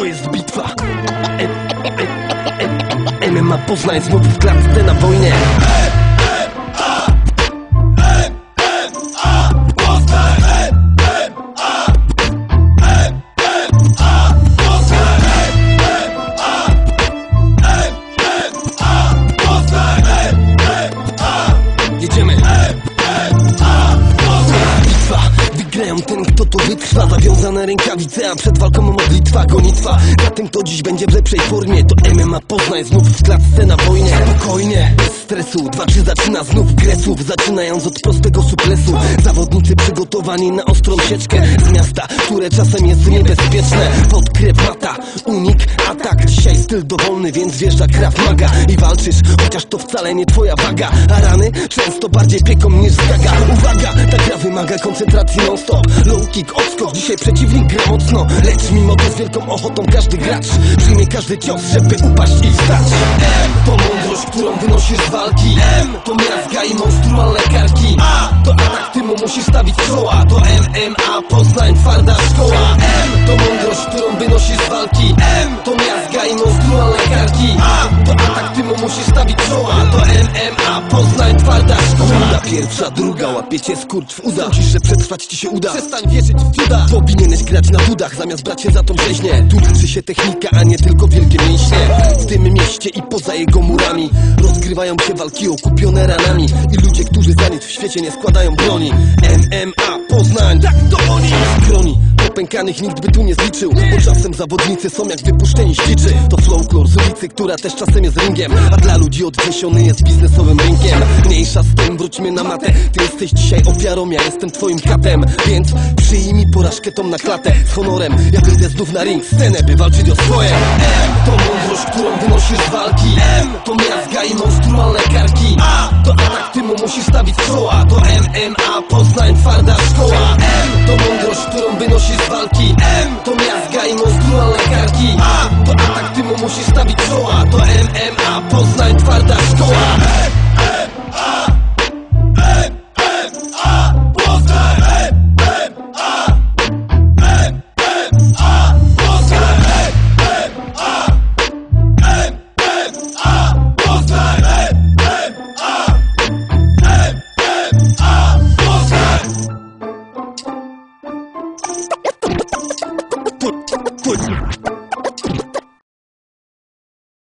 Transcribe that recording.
To jest bitwa MMA Poznań znów w klatce na wojnie wygrają ten kto to wytrwa. Zawiązane rękawice, a przed walką modlitwa Gonitwa, na tym kto dziś będzie w lepszej formie To MMA Poznań. Znów w klatce na wojnie. Spokojnie, bez stresu, dwa czy zaczyna znów grę słów Zaczynając od prostego suplesu Zawodnicy przygotowani na ostrą sieczkę Z miasta, które czasem jest niebezpieczne. Pod krew mata, unik, atak. Dzisiaj styl dowolny, więc wjeżdża kraw maga. I walczysz, chociaż to wcale nie twoja waga. A rany często bardziej pieką niż zgaga Uwaga, ta gra wymaga koncentracji non stop Low kick, odskok, dzisiaj przeciwnik gra mocno. Lecz mimo to z wielką ochotą każdy gracz Przyjmie każdy cios, żeby upaść i wstać. M to mądrość, którą wynosisz z walki. M to miazga i monstrualne karki. A to atak, ty mu musisz stawić czoła. To MMA, Poznań, twarda i monstrualne karki. A to atak, ty mu musisz stawić czoła. To MMA, Poznań, twarda szkoła pierwsza, druga, łapiecie skurcz w uda. Myślisz, że przetrwać ci się uda. Przestań wierzyć w cuda. Powinieneś grać na dudach, zamiast brać się za tą rzeźnię. Tu liczy się technika, a nie tylko wielkie mięśnie. W tym mieście i poza jego murami Rozgrywają się walki okupione ranami. I ludzie, którzy za nic w świecie nie składają broni. MMA, Poznań, tak to oni? Chroni, nikt by tu nie zliczył. Bo czasem zawodnicy są jak wypuszczeni z dziczy To folklor z ulicy, która też czasem jest ringiem. A dla ludzi odniesiony jest biznesowym rynkiem. Mniejsza z tym, wróćmy na matę. Ty jesteś dzisiaj ofiarą, ja jestem twoim katem. Więc przyjmij porażkę tą na klatę Z honorem, ja wyjdę znów na ring. Scenę, by walczyć o swoje. To Moc, którą wynosisz z walki. M to miazga i monstrualne karki. A to atak, ty mu musisz stawić czoła. To MMA, Poznań, twarda szkoła. M to mądrość, którą wynosisz z walki. M to miazga i monstrualne karki. A to atak, ty mu musisz stawić czoła. To MMA, Poznań, twarda szkoła.